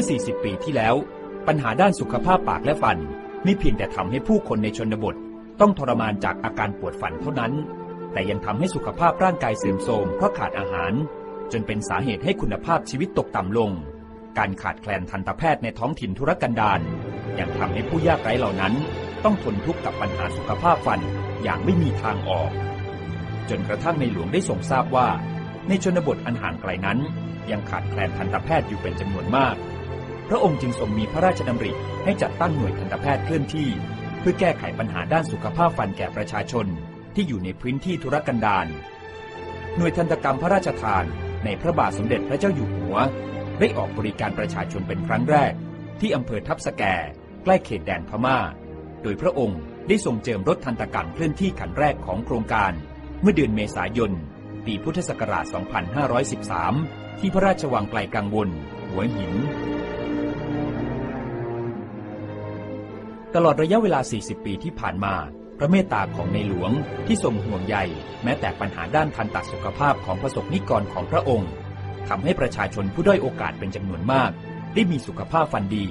มื่อ 40 ปีที่แล้ว ปัญหาด้านสุขภาพปากและฟันไม่เพียงแต่ทำให้ผู้คนในชนบท ต้องทรมานจากอาการปวดฟันเท่านั้น แต่ยังทำให้สุขภาพร่างกายเสื่อมโทรมเพราะขาดอาหาร จนเป็นสาเหตุให้คุณภาพชีวิตตกต่ำลง การขาดแคลนทันตแพทย์ในท้องถิ่นธุรกันดารยังทำให้ผู้ยากไร้เหล่านั้น ต้องทนทุกข์กับปัญหาสุขภาพฟันอย่างไม่มีทางออก จนกระทั่งในหลวงได้ทรงทราบว่า ในชนบทอันห่างไกลนั้น ยังขาดแคลนทันตแพทย์อยู่เป็นจำนวนมาก พระองค์จึงทรงมีพระราชดำริให้จัดตั้งหน่วยทันตแพทย์เคลื่อนที่ เพื่อแก้ไขปัญหาด้านสุขภาพฟันแก่ประชาชนที่อยู่ในพื้นที่ธุรกันดารหน่วยทันตกรรมพระราชทานในพระบาทสมเด็จพระเจ้าอยู่หัว ได้ออกบริการประชาชนเป็นครั้งแรก ที่อำเภอทับสแก ใกล้เขตแดนพม่า โดยพระองค์ได้ทรงเจิมรถทันตกรรมเคลื่อนที่ขันแรกของโครงการ เมื่อเดือนเมษายน ปีพุทธศักราช 2513 ที่พระราชวังไกลกังวล หัวหิน ตลอดระยะเวลา 40 ปีที่ผ่านมา พระเมตตาของในหลวงที่ทรงห่วงใยแม้แต่ปัญหาด้านทันตสุขภาพของประสบนิกรของพระองค์ทำให้ประชาชนผู้ด้อยโอกาสเป็นจำนวนมาก ได้มีสุขภาพฟันดี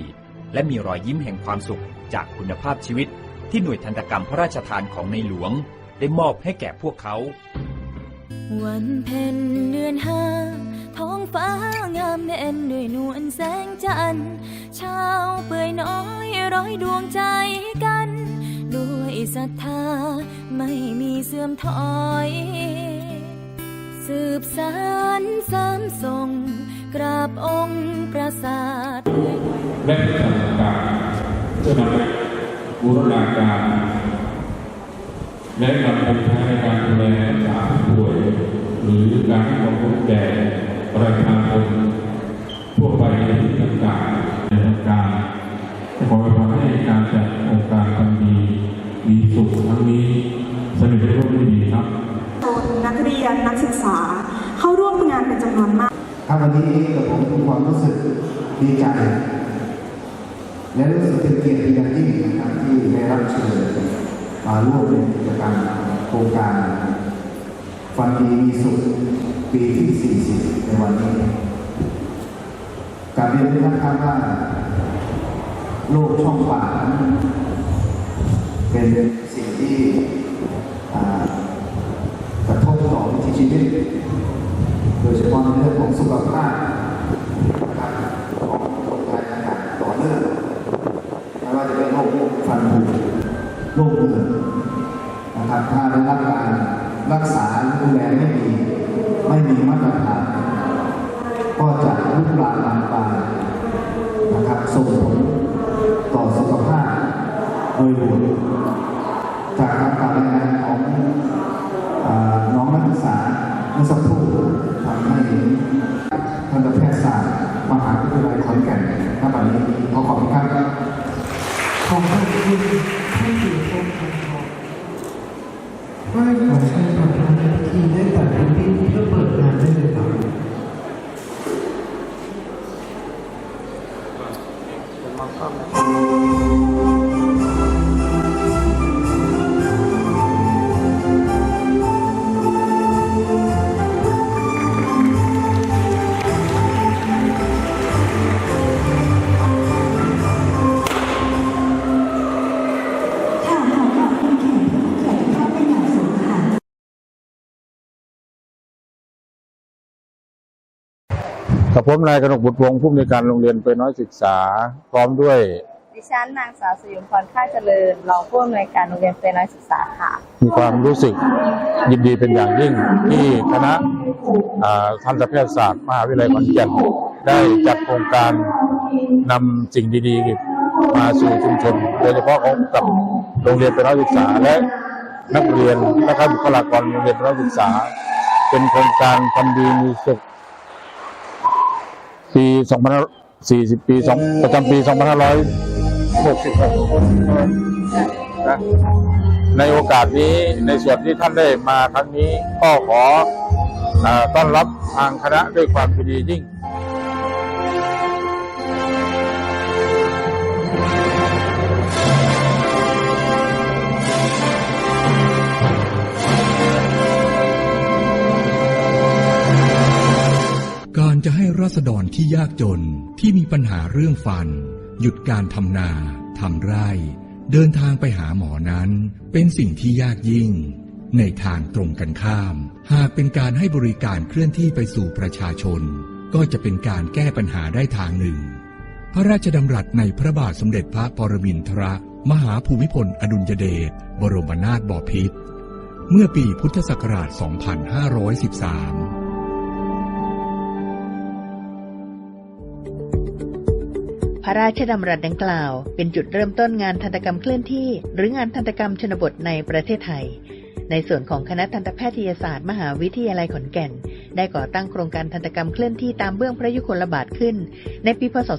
และมีรอยยิ้มแห่งความสุขจากคุณภาพชีวิต ที่หน่วยทันตกรรมพระราชทานของในหลวง ได้มอบให้แก่พวกเขา วันเพ็ญเดือนห้าท้องฟ้างามแน่นด้วยนวลแสงจันทร์เช้าเปื่อยน้อย ร้อยดวงใจกัน ด้วยศรัทธาไม่มีเสื่อมถอย สืบสารสามส่งกราบองค์ปราสาทและทำการเพื่อนำไปบูรณาการ และนำไปใช้ในการดูแลรักษาผู้ป่วย หรือการให้ความรู้แก่ประชาชน ศึกษา เข้าร่วมงานเป็นจำนวนมากครับวันนี้กับผมมีความรู้สึกดีใจ และรู้สึกเป็นเกียรติอย่างยิ่งนะครับที่ได้รับเชิญมาร่วมในกิจกรรมโครงการฟันดีมีสุขปีที่ 40 ในวันนี้การเรียนรู้นะครับว่าโลกช่องปากเป็นสิ่งที่อ่ากระทบต่อวิถี ชีวิต โดยเฉพาะในเรื่องของสุขภาพนะครับของคนไทยนะครับต่อเนื่องไม่ว่าจะเป็นโรคฟันผุโรคเบื่อนะครับถ้าได้รับการรักษาดูแลไม่ดี ไม่มีมาตรฐานก็จะลุกลามบานปลายนะครับส่งผลต่อสุขภาพโดยรวม วิทยาลัยขอนแก่นณบัดนี้ขอขอบคุณครับขอบคุณท่านสื่อชมทางทองว่าขอเชิญประธานในพิธีได้ตัดเป็นที่เพื่อเปิดงานได้เลยครับค่ะ กับผมนายกนกบุตรวงศ์ผู้อำนวยการโรงเรียนไปน้อยศึกษา พร้อมด้วย ดิฉันนางสาวสยุมพรค่าเจริญรองผู้อำนวยการโรงเรียนเตยน้อยศึกษาค่ะ มีความรู้สึกยินดีเป็นอย่างยิ่งที่คณะอ่าทันตแพทยศาสตร์มหาวิทยาลัยขอนแก่นได้จัดโครงการนำสิ่งดีๆ มาสู่ชุมชนโดยเฉพาะของกับโรงเรียนไปน้อยศึกษาและนักเรียนและบุคลากรโรงเรียนไปน้อยศึกษา เป็นโครงการทำดีมีสุข ปี2540ปีสองประจำปี 2566นะในโอกาสนี้ในส่วนที่ท่านได้มาครั้งนี้ก็ขออต้อนรับทางคณะด้วยความยินดียิ่ง จะให้ราษฎรที่ยากจนที่มีปัญหาเรื่องฟัน หยุดการทำนาทำไร่ เดินทางไปหาหมอนั้น เป็นสิ่งที่ยากยิ่ง ในทางตรงกันข้าม หากเป็นการให้บริการเคลื่อนที่ไปสู่ประชาชน ก็จะเป็นการแก้ปัญหาได้ทางหนึ่ง พระราชดำรัสในพระบาทสมเด็จพระปรมินทรมหาภูมิพลอดุลยเดชบรมนาถบพิตรเมื่อปีพุทธศักราช 2513 ระราชดำรัสดังกล่าว เป็นจุดเริ่มต้นงานทันตกรรมเคลื่อนที่ หรืองานทันตกรรมชนบทในประเทศไทย ในส่วนของคณะทันตแพทยศาสตร์ มหาวิทยาลัยขอนแก่น ได้ก่อตั้งโครงการทันตกรรมเคลื่อนที่ตามเบื้องพระยุคลบาทขึ้น ในปีพศ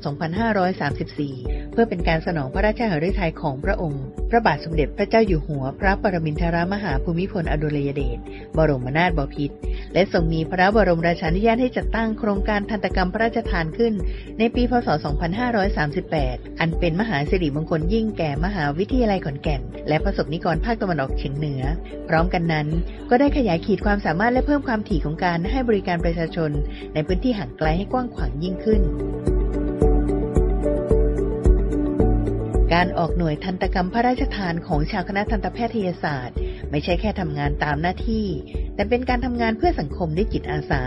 2534 เพื่อเป็นการสนองพระราชหฤทัยของพระองค์ พระบาทสมเด็จพระเจ้าอยู่หัว พระปรมินทรมหาภูมิพลอดุลยเดช บรมนาถบพิตร และทรงมีพระบรมราชานุญาตให้จัดตั้งโครงการทันตกรรมพระราชทานขึ้น ในปี พศ 2538 อันเป็นมหาสิริมงคลยิ่งแก่มหาวิทยาลัยขอนแก่น และประสบนิกรภาคตะวันออกเฉียงเหนือ พร้อมกันนั้น ก็ได้ขยายขีดความสามารถและเพิ่มความถี่ของการให้บริการประชาชน ในพื้นที่ห่างไกลให้กว้างขวางยิ่งขึ้น การออกหน่วยทันตกรรมพระราชทานของชาวคณะทันตแพทยศาสตร์ ไม่ใช่แค่ทำงานตามหน้าที่ แต่เป็นการทำงานเพื่อสังคมด้วยจิตอาสา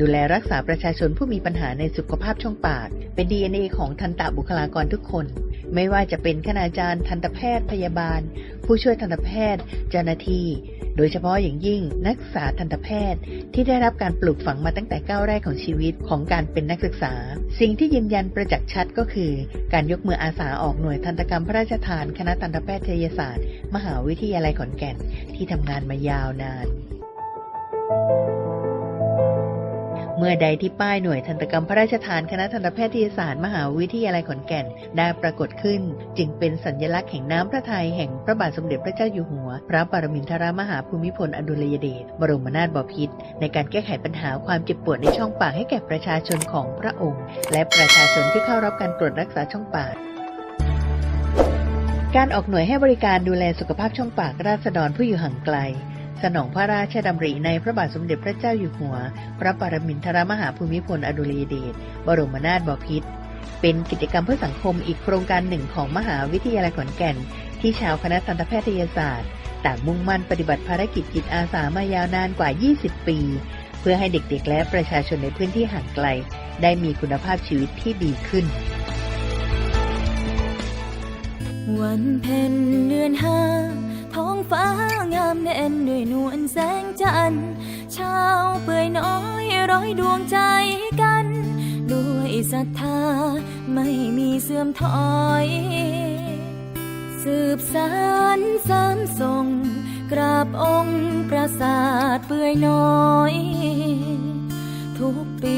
ดูแลรักษาประชาชนผู้มีปัญหาในสุขภาพช่องปาก เป็น DNA ของทันตบุคลากรทุกคน ไม่ว่าจะเป็นคณาจารย์ ทันตแพทย์พยาบาล ผู้ช่วยทันตแพทย์ เจ้าหน้าที่ โดยเฉพาะอย่างยิ่งนักศึกษาทันตแพทย์ ที่ได้รับการปลูกฝังมาตั้งแต่ก้าวแรกของชีวิตของการเป็นนักศึกษา สิ่งที่ยืนยันประจักษ์ชัดก็คือ การยกมืออาสาออกหน่วยทันตกรรมพระราชทาน คณะทันตแพทยศาสตร์ มหาวิทยาลัยขอนแก่น ที่ทำงานมายาวนาน เมื่อใดที่ป้ายหน่วยทันตกรรมพระราชทานคณะทันตแพทยศาสตร์มหาวิทยาลัยขอนแก่นได้ปรากฏขึ้น จึงเป็นสัญลักษณ์แห่งน้ำพระทัยแห่งพระบาทสมเด็จพระเจ้าอยู่หัว พระปรมินทรมหาภูมิพลอดุลยเดชบรมนาถบพิตรในการแก้ไขปัญหาความเจ็บปวดในช่องปากให้แก่ประชาชนของพระองค์ และประชาชนที่เข้ารับการตรวจรักษาช่องปากการออกหน่วยให้บริการดูแลสุขภาพช่องปากราษฎรผู้อยู่ห่างไกล สนองพระราชดำริในพระบาทสมเด็จพระเจ้าอยู่หัว พระปรมินทรมหาภูมิพลอดุลยเดชบรมนาถบพิตรเป็นกิจกรรมเพื่อสังคมอีกโครงการหนึ่งของมหาวิทยาลัยขอนแก่น ที่ชาวคณะทันตแพทยศาสตร์ ต่างมุ่งมั่นปฏิบัติภารกิจจิตอาสามายาวนานกว่า 20 ปี เพื่อให้เด็กๆ และประชาชนในพื้นที่ห่างไกล ได้มีคุณภาพชีวิตที่ดีขึ้น วันเพ็ญเดือนห้า ฟ้างามแน่นด้วยนวลแสงจันทร์เช้าเปื่อยน้อยร้อยดวงใจกัน ด้วยศรัทธาไม่มีเสื่อมถอย สืบสารสามส่งกราบองค์ปราสาทเปื่อยน้อย ทุกปี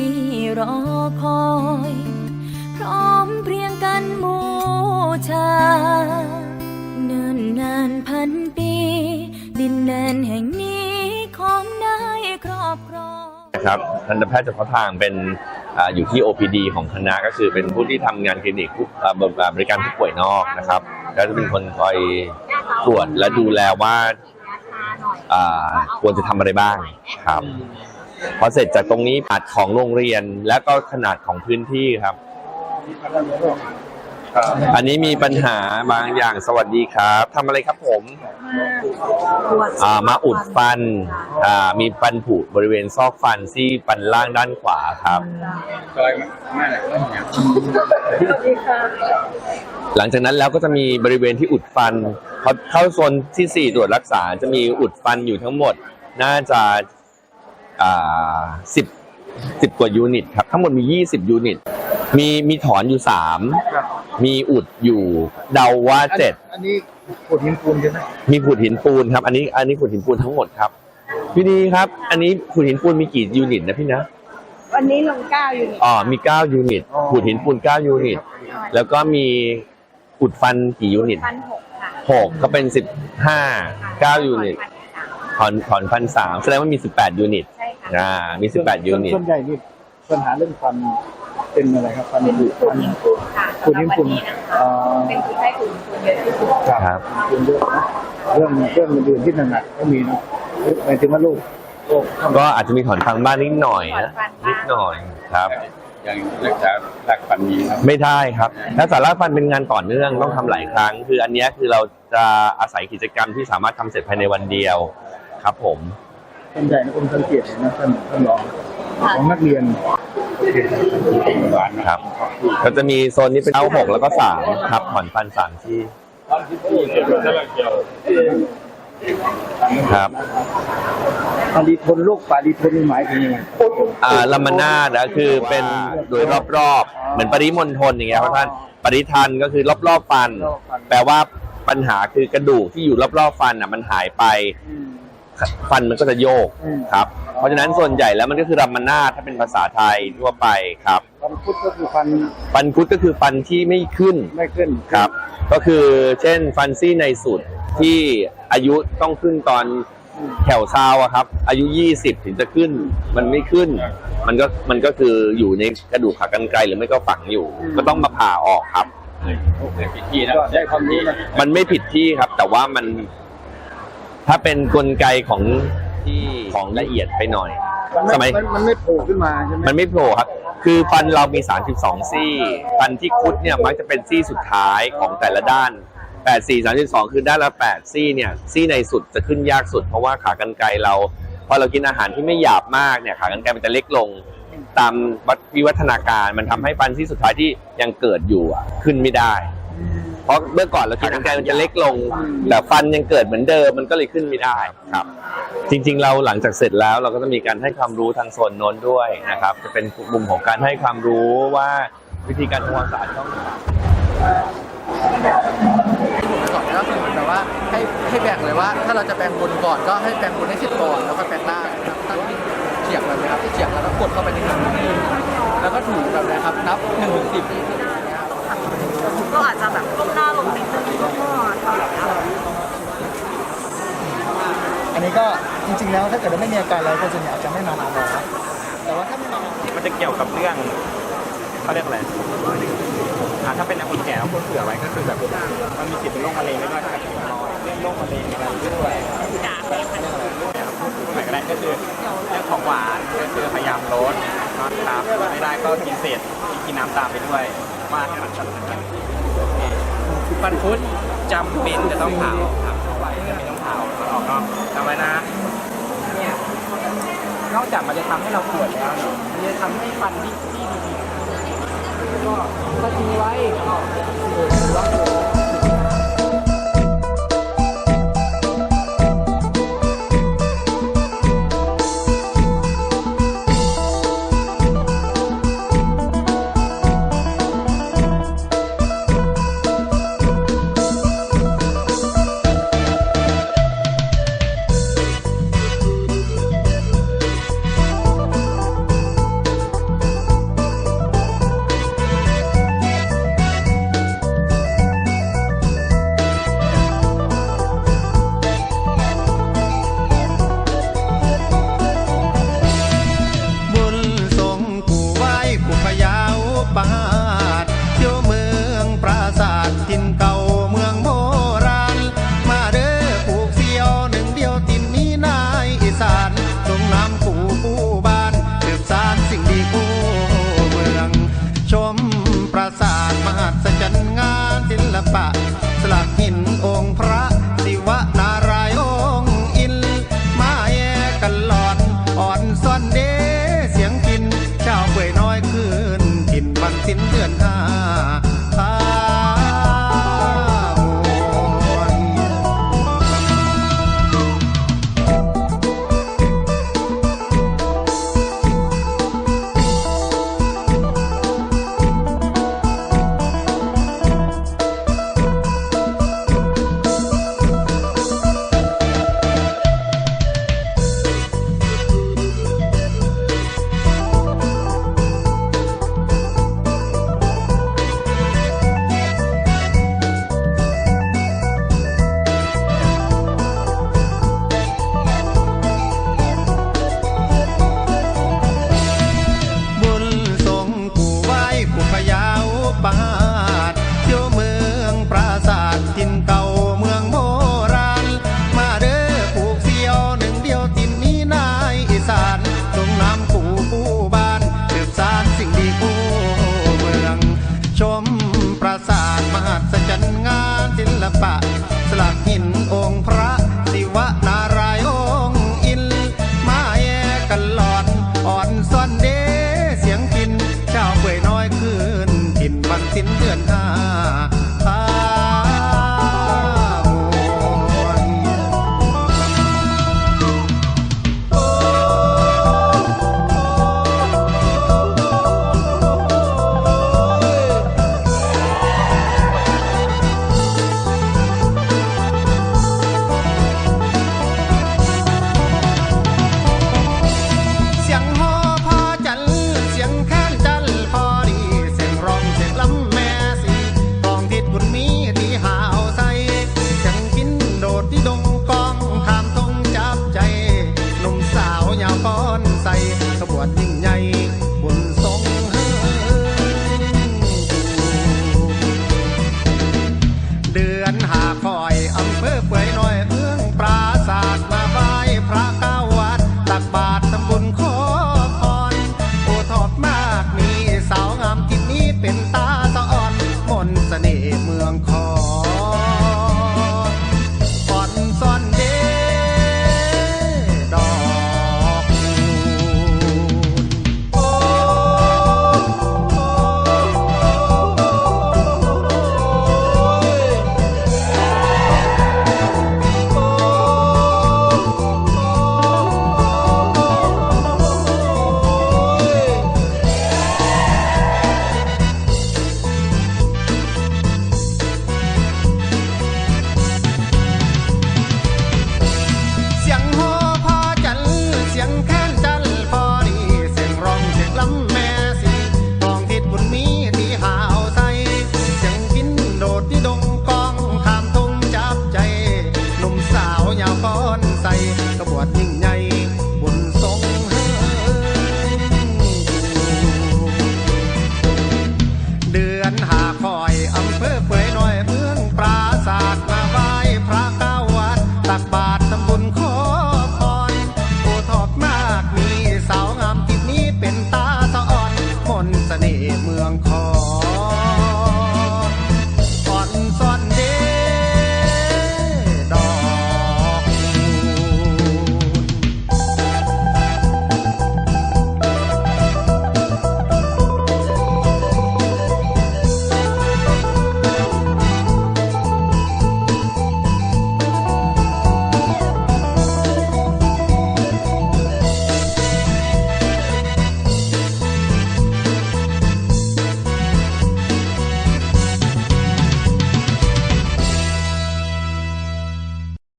รอคอย พร้อมเพรียงกันบูชา เนินนานพันปี ดินแดนแห่งนี้ของได้ครอบครอง นะครับทันตแพทย์เฉพาะทางเป็นอ่าอยู่ที่ OPD ของคณะก็คือเป็นผู้ที่ทำงานคลินิกผู้อ่าบริบริการผู้ป่วยนอกนะครับ แล้วจะเป็นคนคอยตรวจและดูแลว่าอ่าควรจะทำอะไรบ้างครับ พอเสร็จจากตรงนี้ขนาดของโรงเรียนและก็ขนาดของพื้นที่ครับ อันนี้มีปัญหาบางอย่างสวัสดีครับทำอะไรครับผม อ่ามาอุดฟัน อ่า มีฟันผุบริเวณซอกฟันที่ฟันล่างด้านขวาครับหลังจากนั้นแล้วก็จะมีบริเวณที่อุดฟันพอเข้าโซนที่4ตรวจรักษาจะมีอุดฟันอยู่ทั้งหมด น่าจะอ่าสิบสิบกว่ายูนิตครับ ทั้งหมดมี20ยูนิต มีมีถอนอยู่3มีอุดอยู่เดาว่า7อันนี้ขวดหินปูนใช่ไหมมีขูดหินปูนครับ อันนี้อันนี้ขูดหินปูนทั้งหมดครับพี่ดีครับ อันนี้ขูดหินปูนมีกี่ยูนิตนะพี่นะวันนี้ลงเก้าอยู่นี่อ๋อมี9ยูนิตขูดหินปูน9ยูนิต แล้วก็มีอุดฟันกี่ยูนิตพันหกค่ะหกก็เป็น15 9ยูนิตถอนถอนฟันสามแสดงว่ามี18ยูนิตใช่ค่ะอ่ามี18ยูนิตส่วนใหญ่นี่ปัญหาเรื่องฟัน เป็นอะไรครับฟันเป็นผุขูฟัดนหินปูนค่ะขูดหินปูนสำหรับวันะคะอ๋อเป็นคนไข้ขูดหินปูนเยอะที่สุดครับเป็นเยอะนะเรื่องเรื่องอื่นๆที่หนักๆก็มีเนอะหมายถึงว่าลูกโรคก็อาจจะมีถอนฟันบ้างนิดหน่อยนะนิดหน่อยครับอย่างรักษาหลักปันนี้ครับไม่ได้ครับถ้าสาระฟันเป็นงานต่อเนื่องต้องทำหลายครั้ง คืออันเนี้ยคือเราจะอาศัยกิจกรรมที่สามารถทำเสร็จภายในวันเดียวครับผมส่วนใหญ่ในผมสังเกตเห็นนะท่านท่านรองของนักเรียน ครับก็จะมีโซนนี้เป็นเก้าหกแล้วก็สามครับถอนฟันสามที่ครับปาริทนโรคปาริทนนี่หมายถึงยังไงอ่าลัมมานาดนะคือเป็นโดยรอบๆ เหมือนปริมณฑลอย่างเงี้ยครับท่านปริทันก็คือรอบๆฟัน แปลว่าปัญหาคือกระดูกที่อยู่รอบๆฟันอะ มันหายไป ฟันมันก็จะโยกครับ เพราะฉะนั้นส่วนใหญ่แล้วมันก็คือรัมมานาดถ้าเป็นภาษาไทยทั่วไปครับ ฟันพุทธก็คือฟันฟันคุดก็คือฟันที่ไม่ขึ้นไม่ขึ้นครับ ก็คือเช่นฟันซี่ในสุดที่อายุต้องขึ้นตอนแถวซาวอะครับ อายุ 20 ถึงจะขึ้น มันไม่ขึ้น มันก็มันก็คืออยู่ในกระดูกขากรรไกรหรือไม่ก็ฝังอยู่ ก็ต้องมาผ่าออกครับก็ได้ความรู้นะ มันไม่ผิดที่ครับ แต่ว่ามัน ถ้าเป็นกลไกของที่ของละเอียดไปหน่อย มันสไม่มัยมันมันไม่โผล่ขึ้นมาใช่ไหมมันไม่โผล่ครับ คือฟันเรามี 32 ซี่ ฟันที่คุดเนี่ยมักจะเป็นซี่สุดท้ายของแต่ละด้าน 8 4 32 คือด้านละ 8 ซี่เนี่ย ซี่ในสุดจะขึ้นยากสุด เพราะว่าขากรรไกรเรา พอเรากินอาหารที่ไม่หยาบมากเนี่ย ขากรรไกรมันจะเล็กลง ตามวิวัฒนาการมันทำให้ฟันซี่สุดท้ายที่ยังเกิดอยู่อะขึ้นไม่ได้ เพราะเมื่อก่อนเรากินขากรรไกรมันจะเล็กลง แต่ฟันยังเกิดเหมือนเดิมมันก็เลยขึ้นไม่ได้ครับ จริง ๆ เราหลังจากเสร็จแล้วเราก็จะมีการให้ความรู้ทางโซนโน้นด้วยนะครับ จะเป็นมุมของการให้ความรู้ว่าวิธีการทำความสะอาดช่องปากก่อนก็คือเหมือนแบบว่าให้ให้แบ่งเลยว่า ถ้าเราจะแบ่งบนก่อนก็ให้แบ่งบนให้เสร็จก่อนแล้วก็แบ่งล่างนะครับตั้งที่เฉียงแบบนี้ครับที่เฉียงแล้วก็กดเข้าไปในหนึ่งทีแล้วก็ถูแบบนี้ครับนับหนึ่งถึงสิบ ก็อาจจะแบบก้มหน้าลงนิดนึงแล้วก็ถอยครับอันนี้ก็จริงๆแล้วถ้าเกิดว่าไม่มีอาการอะไรคนส่วนใหญ่อาจจะไม่มาหาหมอแต่ว่าถ้าไม่มามันจะเกี่ยวกับเรื่องเขาเรียกอะไรอ่าถ้าเป็นคนแก่เราควรเผื่อไว้ก็คือแบบมันมีสิทธิ์เป็นโรคมะเร็งไม่ว่าจะเป็นรอยเรื่องโรคมะเร็งอะไรด้วยพูดไหนก็ได้ก็คือเรื่องของหวานก็คือพยายามลดนะครับไม่ได้ก็กินเศษกินน้ำตามไปด้วยว่าให้มันชัดกัน วันพุธจำเป็นจะต้องเผาครับเอาไว้จะไม่ต้องเผาออกออกเนาะจำไว้นะเนี่ยนอกจากมันจะทำให้เราปวดแล้วเนี่ยมันจะทำให้ฟันที่ที่ดีๆก็ก็ทิ้งไว้ก็บุ